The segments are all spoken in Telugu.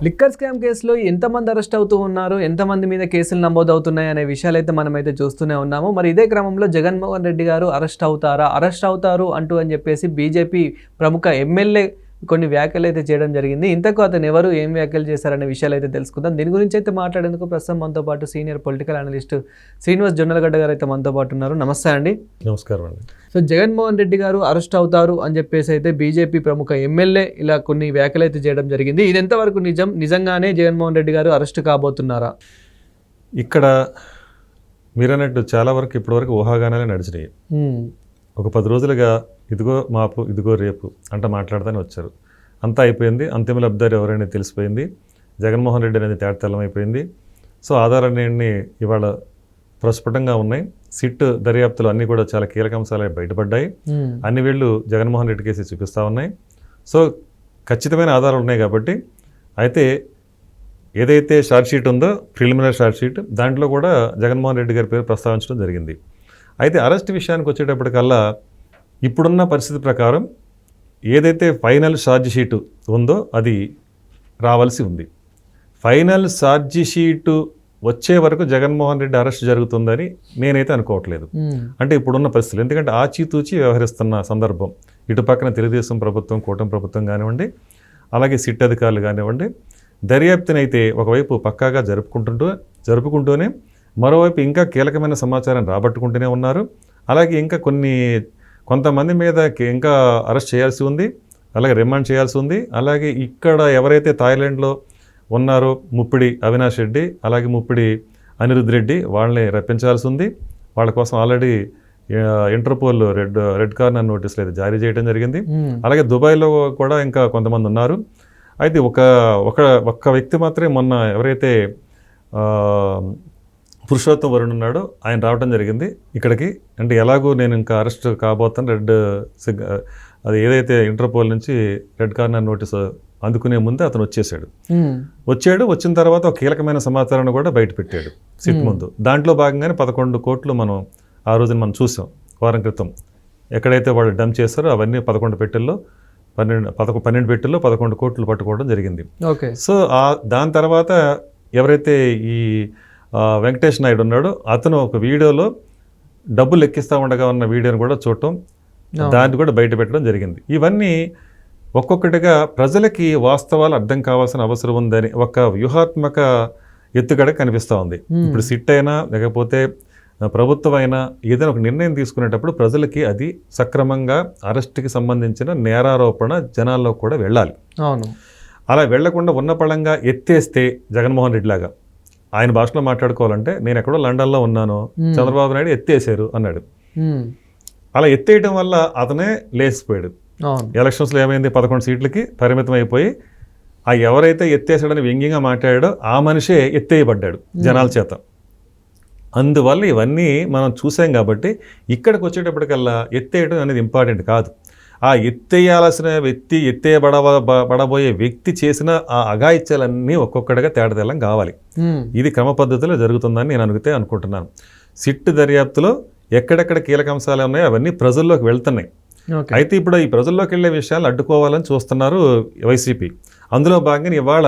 లిక్కర్ స్కామ్ కేసులో ఎంతమంది అరెస్ట్ అవుతూ ఉన్నారు? ఎంతమంది మీద కేసులు నమోదవుతున్నాయి అనే విషయాలు అయితే మనమైతే చూస్తూనే ఉన్నాము. మరి ఇదే క్రమంలో జగన్మోహన్ రెడ్డి గారు అరెస్ట్ అవుతారా? అరెస్ట్ అవుతారు అంటూ అని చెప్పేసి బీజేపీ ప్రముఖ ఎమ్మెల్యే కొన్ని వ్యాఖ్యలు అయితే చేయడం జరిగింది. ఇంతకు అతను ఎవరు ఏం వ్యాఖ్యలు చేశారనే విషయాలు అయితే తెలుసుకుందాం. దీని గురించి అయితే మాట్లాడేందుకు ప్రస్తుతం మనతో పాటు senior political analyst Srinivas Jonnalagadda garu అయితే మనతో పాటు ఉన్నారు. నమస్తే అండి. నమస్కారం అండి. సో జగన్మోహన్ రెడ్డి గారు అరెస్ట్ అవుతారు అని చెప్పేసి అయితే బీజేపీ ప్రముఖ ఎమ్మెల్యే ఇలా కొన్ని వ్యాఖ్యలు అయితే చేయడం జరిగింది. ఇది ఎంతవరకు నిజం? నిజంగానే జగన్మోహన్ రెడ్డి గారు అరెస్ట్ కాబోతున్నారా? ఇక్కడ మీరన్నట్టు చాలా వరకు ఇప్పటివరకు ఊహాగానాలే నడిచినాయి. ఒక పది రోజులుగా ఇదిగో మాపు ఇదిగో రేపు అంట మాట్లాడతానే వచ్చారు. అంతా అయిపోయింది. అంతిమ లబ్ధారు ఎవరైనా తెలిసిపోయింది. జగన్మోహన్ రెడ్డి అనేది తేటతెల్లం అయిపోయింది. సో ఆధారాలన్నీ ఇవాళ ప్రస్ఫుటంగా ఉన్నాయి. సిట్ దర్యాప్తులు అన్నీ కూడా చాలా కీలక అంశాలు బయటపడ్డాయి అన్ని వీళ్ళు జగన్మోహన్ రెడ్డి కేసు చూపిస్తూ ఉన్నాయి. సో ఖచ్చితమైన ఆధారాలు ఉన్నాయి కాబట్టి అయితే ఏదైతే షార్ట్ షీట్ ఉందో ప్రిలిమినరీ షార్ట్ షీట్ దాంట్లో కూడా జగన్మోహన్ రెడ్డి గారి పేరు ప్రస్తావించడం జరిగింది. అయితే అరెస్ట్ విషయానికి వచ్చేటప్పటికల్లా ఇప్పుడున్న పరిస్థితి ప్రకారం ఏదైతే ఫైనల్ ఛార్జ్ షీటు ఉందో అది రావాల్సి ఉంది. ఫైనల్ ఛార్జ్ షీటు వచ్చే వరకు జగన్మోహన్ రెడ్డి అరెస్ట్ జరుగుతుందని నేనైతే అనుకోవట్లేదు. అంటే ఇప్పుడున్న పరిస్థితులు. ఎందుకంటే ఆచితూచి వ్యవహరిస్తున్న సందర్భం. ఇటు పక్కన తెలుగుదేశం ప్రభుత్వం కూటమి ప్రభుత్వం కానివ్వండి అలాగే సిట్ అధికారులు కానివ్వండి దర్యాప్తునైతే ఒకవైపు పక్కాగా జరుపుకుంటుంటూ జరుపుకుంటూనే మరోవైపు ఇంకా కీలకమైన సమాచారం రాబట్టుకుంటూనే ఉన్నారు. అలాగే ఇంకా కొన్ని కొంతమంది మీద ఇంకా అరెస్ట్ చేయాల్సి ఉంది అలాగే రిమాండ్ చేయాల్సి ఉంది. అలాగే ఇక్కడ ఎవరైతే థాయిలాండ్లో ఉన్నారో ముప్పిడి అవినాష్ రెడ్డి అలాగే ముప్పిడి అనిరుద్ రెడ్డి వాళ్ళని రప్పించాల్సి ఉంది. వాళ్ళ కోసం already Interpol red red corner నోటీసులు అయితే జారీ చేయడం జరిగింది. అలాగే దుబాయ్లో కూడా ఇంకా కొంతమంది ఉన్నారు. అయితే ఒక ఒక ఒక్క వ్యక్తి మాత్రమే మొన్న ఎవరైతే పురుషోత్తం వరుణ్ ఉన్నాడో. ఆయన రావడం జరిగింది. ఇక్కడికి అంటే ఎలాగో నేను ఇంకా అరెస్ట్ కాబోతాను. రెడ్ సిగ్ అది ఏదైతే ఇంటర్పోల్ నుంచి రెడ్ కార్నర్ నోటీస్ అందుకునే ముందే అతను వచ్చేసాడు. వచ్చాడు. వచ్చిన తర్వాత ఒక కీలకమైన సమాచారాన్ని కూడా బయట పెట్టాడు సిట్ ముందు. దాంట్లో భాగంగానే పదకొండు కోట్లు మనం ఆ రోజున మనం చూసాం వారం క్రితం. ఎక్కడైతే వాళ్ళు డంప్ చేస్తారో అవన్నీ పదకొండు పెట్టెల్లో పన్నెండు పదకొ పన్నెండు పెట్టెల్లో పదకొండు కోట్లు పట్టుకోవడం జరిగింది. ఓకే. సో ఆ దాని తర్వాత ఎవరైతే ఈ వెంకటేష్ నాయుడు ఉన్నాడో. అతను ఒక వీడియోలో డబ్బులు లెక్కిస్తూ ఉండగా ఉన్న వీడియోని కూడా చూడటం దాన్ని కూడా బయట పెట్టడం జరిగింది. ఇవన్నీ ఒక్కొక్కటిగా ప్రజలకి వాస్తవాలు అర్థం కావాల్సిన అవసరం ఉందని ఒక వ్యూహాత్మక ఎత్తుగడ కనిపిస్తూ ఉంది. ఇప్పుడు సిట్ అయినా లేకపోతే ప్రభుత్వం అయినా ఏదైనా ఒక నిర్ణయం తీసుకునేటప్పుడు ప్రజలకి అది సక్రమంగా అరెస్ట్కి సంబంధించిన నేరారోపణ జనాల్లో కూడా వెళ్ళాలి. అవును. అలా వెళ్ళకుండా ఉన్న పళంగా ఎత్తేస్తే జగన్మోహన్ రెడ్డి లాగా ఆయన భాషలో మాట్లాడుకోవాలంటే నేను ఎక్కడో లండన్లో ఉన్నాను చంద్రబాబు నాయుడు ఎత్తేసారు అన్నాడు. అలా ఎత్తేయటం వల్ల అతనే లేచిపోయాడు. ఎలక్షన్స్లో ఏమైంది? పదకొండు సీట్లకి పరిమితం అయిపోయి ఆ ఎవరైతే ఎత్తేసాడని వ్యంగ్యంగా మాట్లాడాడో ఆ మనిషే ఎత్తేయబడ్డాడు జనాల చేత. అందువల్ల ఇవన్నీ మనం చూసాం కాబట్టి ఇక్కడికి వచ్చేటప్పటికల్లా ఎత్తేయడం అనేది ఇంపార్టెంట్ కాదు. ఆ ఎత్తేయాల్సిన వ్యక్తి ఎత్తేయబడవ బడబోయే వ్యక్తి చేసిన ఆ అఘాయిత్యాలన్నీ ఒక్కొక్కటిగా తేడతెల్లం కావాలి. ఇది క్రమ పద్ధతిలో జరుగుతుందని నేను అనుకుతే అనుకుంటున్నాను. సిట్ దర్యాప్తులో ఎక్కడెక్కడ కీలక అంశాలు ఉన్నాయో అవన్నీ ప్రజల్లోకి వెళ్తున్నాయి. అయితే ఇప్పుడు ఈ ప్రజల్లోకి వెళ్ళే విషయాలు అడ్డుకోవాలని చూస్తున్నారు వైసీపీ. అందులో భాగంగా ఇవాళ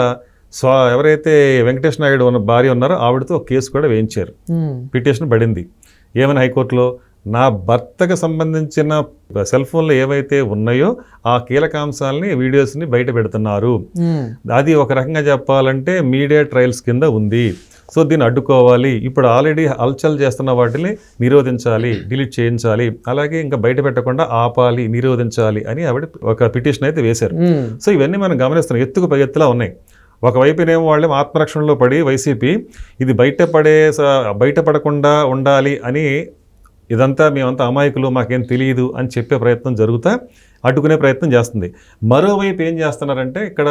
స్వా ఎవరైతే వెంకటేష్ నాయుడు ఉన్న భార్య ఉన్నారో ఆవిడతో ఒక కేసు కూడా వేయించారు. పిటిషన్ పడింది. ఏమని హైకోర్టులో? నా భర్తకు సంబంధించిన సెల్ ఫోన్లు ఏవైతే ఉన్నాయో ఆ కీలకాంశాలని వీడియోస్ని బయట పెడుతున్నారు. అది ఒక రకంగా చెప్పాలంటే మీడియా ట్రయల్స్ కింద ఉంది. సో దీన్ని అడ్డుకోవాలి. ఇప్పుడు ఆల్రెడీ హల్చల్ చేస్తున్న వాటిని నిరోధించాలి డిలీట్ చేయించాలి. అలాగే ఇంకా బయట పెట్టకుండా ఆపాలి నిరోధించాలి అని ఆవిడ ఒక పిటిషన్ అయితే వేశారు. సో ఇవన్నీ మనం గమనిస్తున్నాం. ఎత్తుకు పై ఎత్తులా ఉన్నాయి. ఒకవైపునేమో వాళ్ళు ఆత్మరక్షణలో పడి వైసీపీ ఇది బయటపడే బయటపడకుండా ఉండాలి అని ఇదంతా మేమంతా అమాయకులు మాకేం తెలియదు అని చెప్పే ప్రయత్నం జరుగుతా అడ్డుకునే ప్రయత్నం చేస్తుంది. మరోవైపు ఏం చేస్తున్నారంటే ఇక్కడ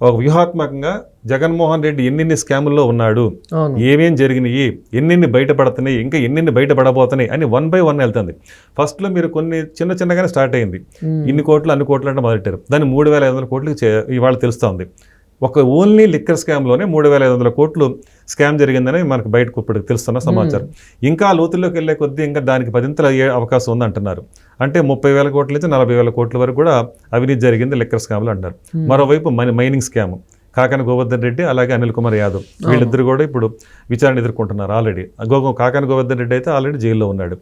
ఒక వ్యూహాత్మకంగా జగన్మోహన్ రెడ్డి ఎన్నెన్ని స్కాముల్లో ఉన్నాడు ఏమేం జరిగినాయి ఎన్నెన్ని బయటపడుతున్నాయి ఇంకా ఎన్నెన్ని బయటపడబోతున్నాయి అని వన్ బై వన్ వెళ్తుంది. ఫస్ట్లో మీరు కొన్ని చిన్న చిన్నగానే స్టార్ట్ అయింది. ఇన్ని కోట్లు అన్ని కోట్లు అంటే మొదలెట్టారు. దాన్ని మూడు వేల ఐదు వందల కోట్లు ఇవాళ తెలుస్తోంది ఒక ఓన్లీ లిక్కర్ స్కామ్లోనే మూడు వేల ఐదు వందల కోట్లు స్కామ్ జరిగిందని మనకు బయటకు ఇప్పుడు తెలుస్తున్న సమాచారం. ఇంకా లోతుల్లోకి వెళ్ళే కొద్దీ ఇంకా దానికి పదింతలు అయ్యే అవకాశం ఉంది అంటున్నారు అంటే ముప్పై వేల కోట్ల నుంచి నలభై వేల కోట్ల వరకు కూడా అవినీతి జరిగింది లిక్కర్ స్కామ్లో అంటారు మరోవైపు మైనింగ్ స్కామ్ కాకాని గోవర్ధన్ రెడ్డి అలాగే అనిల్ కుమార్ యాదవ్ వీళ్ళిద్దరు కూడా ఇప్పుడు విచారణ ఎదుర్కొంటున్నారు ఆల్రెడీ. గో కాకాని గోవర్ధన్ రెడ్డి అయితే ఆల్రెడీ జైల్లో ఉన్నాడు.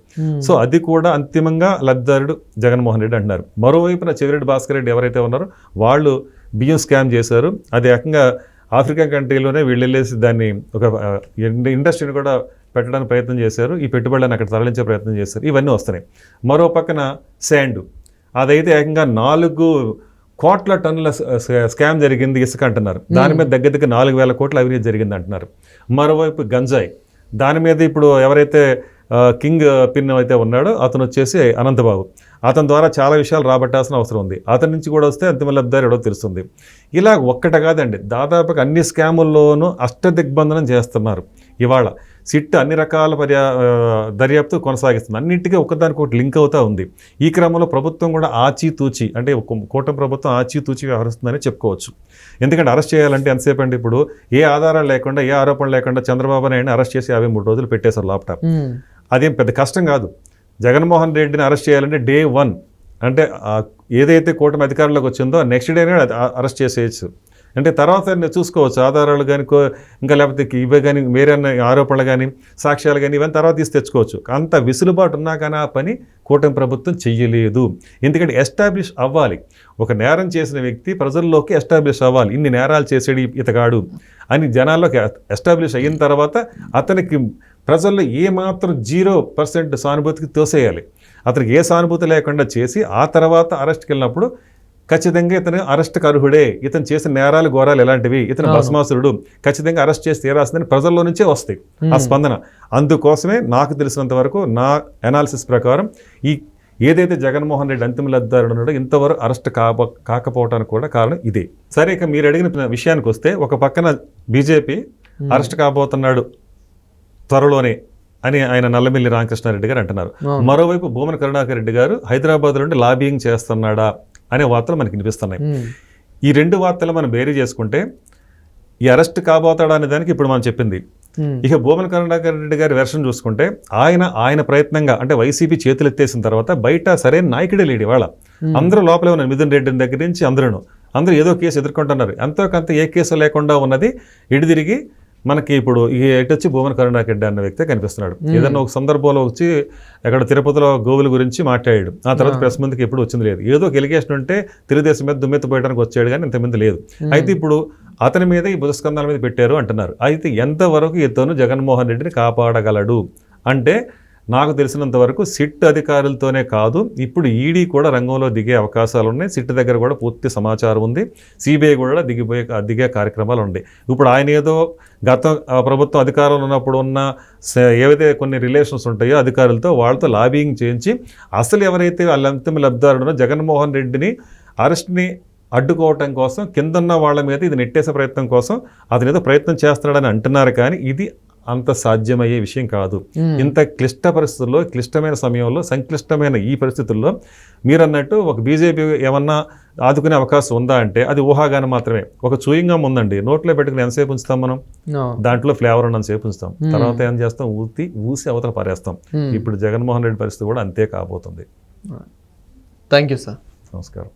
సో అది కూడా అంతిమంగా లబ్ధిదారుడు జగన్మోహన్ రెడ్డి అంటున్నారు. మరోవైపున చెవిరెడ్డి భాస్కర్ రెడ్డి ఎవరైతే ఉన్నారో వాళ్ళు బియ్యం స్కామ్ చేశారు. అది ఏకంగా ఆఫ్రికా కంట్రీలోనే వీళ్ళు వెళ్ళేసి దాన్ని ఒక ఇండస్ట్రీని కూడా పెట్టడానికి ప్రయత్నం చేశారు. ఈ పెట్టుబడులను అక్కడ తరలించే ప్రయత్నం చేశారు. ఇవన్నీ వస్తున్నాయి. మరో పక్కన శాండ్. అదైతే ఏకంగా నాలుగు కోట్ల టన్నుల స్కామ్ జరిగింది ఇసుక అంటున్నారు. దాని మీద దగ్గర దగ్గర నాలుగు వేల కోట్ల అవినీతి జరిగింది అంటున్నారు. మరోవైపు గంజాయి. దాని మీద ఇప్పుడు ఎవరైతే కింగ్ పిన్ అయితే ఉన్నాడో అతను వచ్చేసి అనంతబాబు. అతని ద్వారా చాలా విషయాలు రాబట్టాల్సిన అవసరం ఉంది. అతని నుంచి కూడా వస్తే అంతిమ లబ్ధారి ఎవడో తెలుస్తుంది. ఇలా ఒక్కట కాదండి దాదాపుగా అన్ని స్కాముల్లోనూ అష్టదిగ్బంధనం చేస్తున్నారు. ఇవాళ సిట్ అన్ని రకాల పర్యా దర్యాప్తు కొనసాగిస్తుంది. అన్నింటికీ ఒకదానికి ఒకటి లింక్ అవుతా ఉంది. ఈ క్రమంలో ప్రభుత్వం కూడా ఆచితూచి అంటే ఒక కూటమి ప్రభుత్వం ఆచితూచి వ్యవహరిస్తుందని చెప్పుకోవచ్చు. ఎందుకంటే అరెస్ట్ చేయాలంటే ఎంతసేపు అండి ఇప్పుడు? ఏ ఆధారాలు లేకుండా ఏ ఆరోపణ లేకుండా చంద్రబాబు నాయుడిని అరెస్ట్ చేసి యాభై మూడు రోజులు పెట్టేశారు ల్యాప్టాప్ అదేం పెద్ద కష్టం కాదు. జగన్మోహన్ రెడ్డిని అరెస్ట్ చేయాలంటే డే వన్. అంటే ఏదైతే కూటమి అధికారంలోకి వచ్చిందో నెక్స్ట్ డేనే అరెస్ట్ చేసేయచ్చు. అంటే తర్వాత నేను చూసుకోవచ్చు. ఆధారాలు కానీ ఇంకా లేకపోతే ఇవే కానీ వేరే ఆరోపణలు కానీ సాక్ష్యాలు కానీ ఇవన్నీ తర్వాత తీసి తెచ్చుకోవచ్చు. అంత విసులుబాటు ఉన్నా కానీ ఆ పని కూటమి ప్రభుత్వం చెయ్యలేదు. ఎందుకంటే ఎస్టాబ్లిష్ అవ్వాలి. ఒక నేరం చేసిన వ్యక్తి ప్రజల్లోకి ఎస్టాబ్లిష్ అవ్వాలి. ఇన్ని నేరాలు చేసేది ఇతగాడు అని జనాల్లోకి ఎస్టాబ్లిష్ అయిన తర్వాత అతనికి ప్రజల్లో ఏమాత్రం జీరో పర్సెంట్ సానుభూతికి తోసేయాలి. అతనికి ఏ సానుభూతి లేకుండా చేసి ఆ తర్వాత అరెస్ట్కి వెళ్ళినప్పుడు ఖచ్చితంగా ఇతను అరెస్ట్కి అర్హుడే. ఇతను చేసిన నేరాలు ఘోరాలు ఎలాంటివి? ఇతను భస్మాసురుడు. ఖచ్చితంగా అరెస్ట్ చేసి తీరాల్సిందని ప్రజల్లో నుంచే వస్తాయి ఆ స్పందన. అందుకోసమే నాకు తెలిసినంత వరకు నా అనాలిసిస్ ప్రకారం ఈ ఏదైతే జగన్మోహన్ రెడ్డి అంతిమ ఉన్నాడో ఇంతవరకు అరెస్ట్ కాప కాకపోవడానికి కూడా కారణం ఇదే. సరే ఇక మీరు అడిగిన విషయానికి వస్తే ఒక పక్కన బీజేపీ అరెస్ట్ కాబోతున్నాడు. త్వరలోనే అని ఆయన నల్లమిల్లి రామకృష్ణారెడ్డి గారు అంటున్నారు. మరోవైపు భూమన కరుణాకర్ రెడ్డి గారు హైదరాబాద్ నుండి లాబింగ్ చేస్తున్నాడా అనే వార్తలు మనకి వినిపిస్తున్నాయి. ఈ రెండు వార్తలు మనం బేరీ చేసుకుంటే ఈ అరెస్ట్ కాబోతాడా అనే దానికి ఇప్పుడు మనం చెప్పింది. ఇక భూమన కరుణాకర్ రెడ్డి గారి వెర్షన్ చూసుకుంటే ఆయన ఆయన ప్రయత్నంగా అంటే వైసీపీ చేతులు ఎత్తేసిన తర్వాత బయట సరైన నాయకుడే లేడు ఇవాళ. అందరూ లోపలే ఉన్నారు. మిథున్ రెడ్డి దగ్గర నుంచి అందరూ అందరూ ఏదో కేసు ఎదుర్కొంటున్నారు. ఎంతో కొంత ఏ కేసు లేకుండా ఉన్నది ఇడిదిరిగి మనకి ఇప్పుడు ఈ ఎటు వచ్చి భూమన కరుణాకర్ రెడ్డి అన్న వ్యక్తి కనిపిస్తున్నాడు. ఏదన్నా ఒక సందర్భంలో వచ్చి అక్కడ తిరుపతిలో గోవుల గురించి మాట్లాడాడు. ఆ తర్వాత ప్రెస్ ముందుకి ఎప్పుడు వచ్చింది లేదు. ఏదో ఒక ఎలిగేషన్ ఉంటే తెలుగుదేశం మీద దుమ్మెత్తిపోయడానికి వచ్చాడు కానీ ఇంతమంది లేదు. అయితే ఇప్పుడు అతని మీద ఈ భుజస్కంధాల మీద పెట్టారు అంటున్నారు. అయితే ఎంతవరకు ఇతను జగన్మోహన్ రెడ్డిని కాపాడగలడు? అంటే నాకు తెలిసినంత వరకు సిట్ అధికారులతోనే కాదు ఇప్పుడు ఈడీ కూడా రంగంలో దిగే అవకాశాలు ఉన్నాయి. సిట్ దగ్గర కూడా పూర్తి సమాచారం ఉంది. సిబిఐ కూడా దిగిపోయే దిగే కార్యక్రమాలు ఉన్నాయి. ఇప్పుడు ఆయన ఏదో గత ప్రభుత్వం అధికారంలో ఉన్నప్పుడు ఉన్న ఏవైతే కొన్ని రిలేషన్స్ ఉంటాయో అధికారులతో వాళ్ళతో లాబింగ్ చేయించి అసలు ఎవరైతే వాళ్ళ అంతిమ లబ్ధారుడనో జగన్మోహన్ రెడ్డిని అరెస్ట్ని అడ్డుకోవటం కోసం కిందన్న వాళ్ళ మీద ఇది నెట్టేసే ప్రయత్నం కోసం అతను ఏదో ప్రయత్నం చేస్తున్నాడని అంటున్నారు. కానీ ఇది అంత సాధ్యమయ్యే విషయం కాదు. ఇంత క్లిష్ట పరిస్థితుల్లో క్లిష్టమైన సమయంలో సంక్లిష్టమైన ఈ పరిస్థితుల్లో మీరు అన్నట్టు ఒక బీజేపీ ఏమన్నా ఆదుకునే అవకాశం ఉందా అంటే అది ఊహాగానం మాత్రమే. ఒక చూయింగా ఉందండి. నోట్లో పెట్టుకుని ఎంతసేపు ఉంచుతాం మనం. దాంట్లో ఫ్లేవర్ ఉన్నంతసేపు ఉంచుతాం. తర్వాత ఏం చేస్తాం? ఊతి ఊసి అవతల పారేస్తాం. ఇప్పుడు జగన్మోహన్ రెడ్డి పరిస్థితి కూడా అంతే కాబోతుంది. Thank you sir. నమస్కారం.